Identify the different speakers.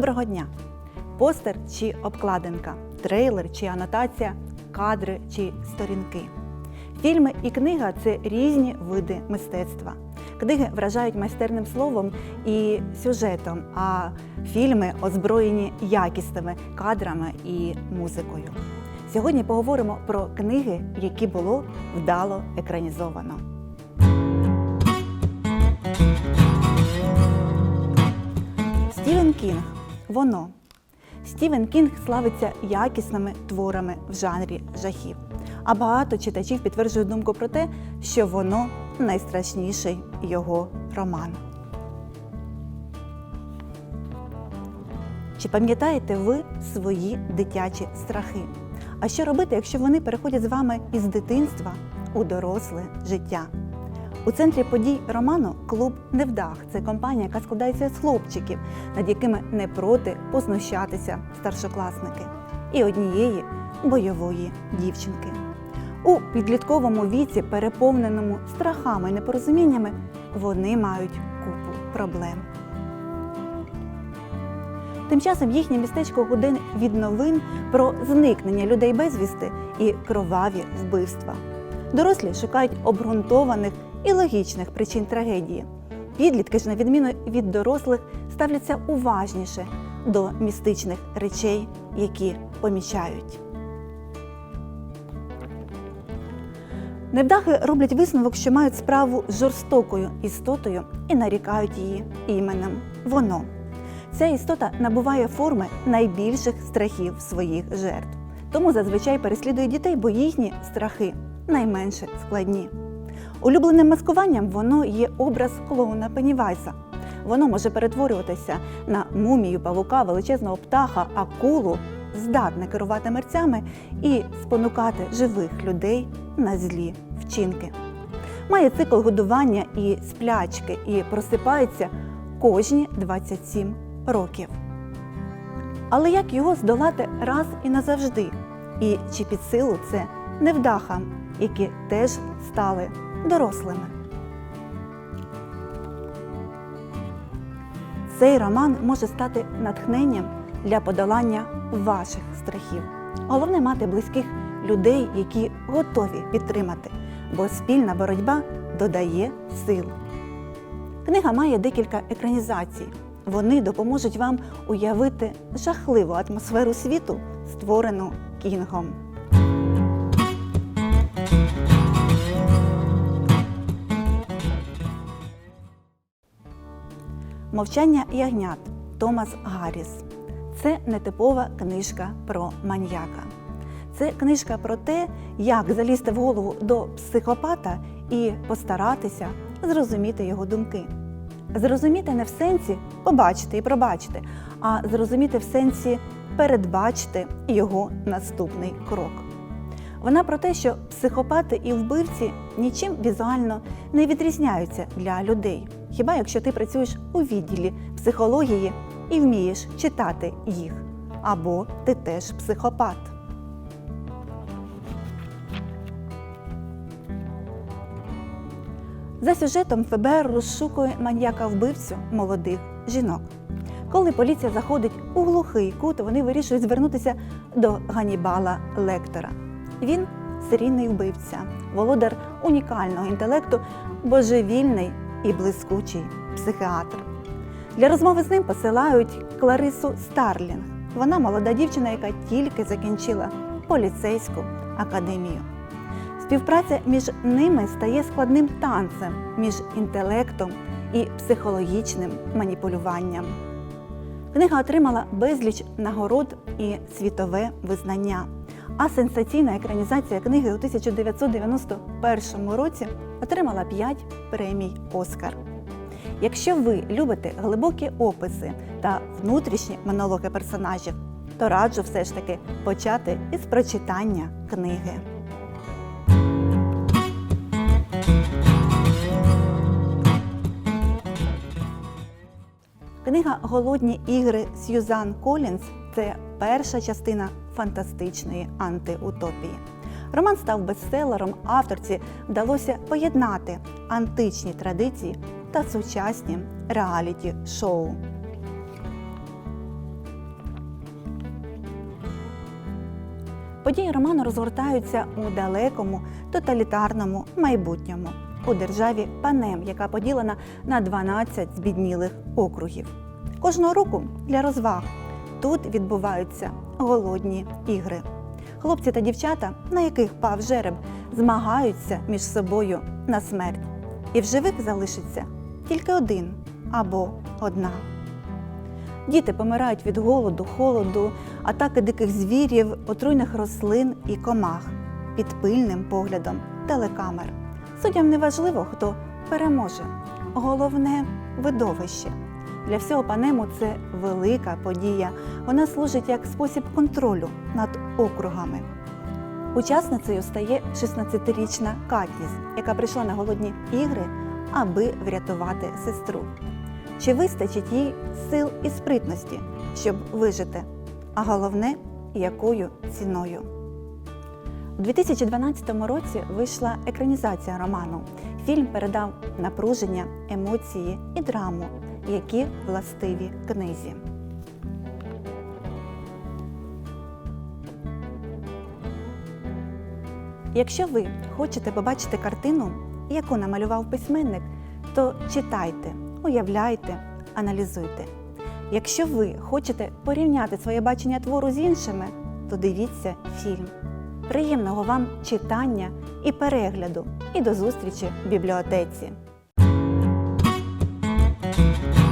Speaker 1: Доброго дня! Постер чи обкладинка, трейлер чи анотація, кадри чи сторінки. Фільми і книга це різні види мистецтва. Книги вражають майстерним словом і сюжетом, а фільми озброєні якісними кадрами і музикою. Сьогодні поговоримо про книги, які було вдало екранізовано. Стівен Кінг Воно. Стівен Кінг славиться якісними творами в жанрі жахів. А багато читачів підтверджують думку про те, що воно найстрашніший його роман. Чи пам'ятаєте ви свої дитячі страхи? А що робити, якщо вони переходять з вами із дитинства у доросле життя? У центрі подій роману клуб Невдах. Це компанія, яка складається з хлопчиків, над якими не проти познущатися старшокласники, і однієї бойової дівчинки. У підлітковому віці, переповненому страхами і непорозуміннями, вони мають купу проблем. Тим часом їхнє містечко гуде від новин про зникнення людей безвісти і кроваві вбивства. Дорослі шукають обґрунтованих і логічних причин трагедії. Підлітки ж, на відміну від дорослих, ставляться уважніше до містичних речей, які помічають. Невдахи роблять висновок, що мають справу з жорстокою істотою і нарікають її іменем воно. Ця істота набуває форми найбільших страхів своїх жертв. Тому зазвичай переслідує дітей, бо їхні страхи найменше складні. Улюбленим маскуванням воно є образ клоуна Пеннівайса. Воно може перетворюватися на мумію павука, величезного птаха, акулу, здатне керувати мерцями і спонукати живих людей на злі вчинки. Має цикл годування і сплячки і просипається кожні 27 років. Але як його здолати раз і назавжди? І чи під силу це невдахам, які теж стали дорослими? Цей роман може стати натхненням для подолання ваших страхів. Головне мати близьких людей, які готові підтримати, бо спільна боротьба додає сил. Книга має декілька екранізацій. Вони допоможуть вам уявити жахливу атмосферу світу, створену Кінгом. Мовчання ягнят Томас Гарріс. Це нетипова книжка про маньяка. Це книжка про те, як залізти в голову до психопата і постаратися зрозуміти його думки. Зрозуміти не в сенсі побачити і пробачити, а зрозуміти в сенсі передбачити його наступний крок. Вона про те, що психопати і вбивці нічим візуально не відрізняються для людей. Хіба якщо ти працюєш у відділі психології і вмієш читати їх, або ти теж психопат. За сюжетом ФБР розшукує маньяка-вбивцю молодих жінок. Коли поліція заходить у глухий кут, вони вирішують звернутися до Ганібала Лектора. Він серійний вбивця, володар унікального інтелекту, божевільний і блискучий психіатр. Для розмови з ним посилають Кларису Старлінг. Вона молода дівчина, яка тільки закінчила поліцейську академію. Співпраця між ними стає складним танцем між інтелектом і психологічним маніпулюванням. Книга отримала безліч нагород і світове визнання. А сенсаційна екранізація книги у 1991 році отримала 5 премій Оскар. Якщо ви любите глибокі описи та внутрішні монологи персонажів, то раджу все ж таки почати із прочитання книги. Книга Голодні ігри Сьюзан Колінс це перша частина фантастичної антиутопії. Роман став бестселером, авторці вдалося поєднати античні традиції та сучасні реаліті-шоу. Події роману розгортаються у далекому тоталітарному майбутньому у державі Панем, яка поділена на 12 збіднілих округів. Кожного року для розваг тут відбуваються голодні ігри. Хлопці та дівчата, на яких пав жереб, змагаються між собою на смерть. І в живих залишиться тільки один або одна. Діти помирають від голоду, холоду, атаки диких звірів, отруйних рослин і комах під пильним поглядом телекамер. Суддям не важливо, хто переможе. Головне видовище. Для всього панему це велика подія. Вона служить як спосіб контролю над округами. Учасницею стає 16-річна Катніс, яка прийшла на голодні ігри, аби врятувати сестру. Чи вистачить їй сил і спритності, щоб вижити? А головне, якою ціною? У 2012 році вийшла екранізація роману. Фільм передав напруження, емоції і драму, які властиві книзі. Якщо ви хочете побачити картину, яку намалював письменник, то читайте, уявляйте, аналізуйте. Якщо ви хочете порівняти своє бачення твору з іншими, то дивіться фільм. Приємного вам читання і перегляду, і до зустрічі в бібліотеці. Música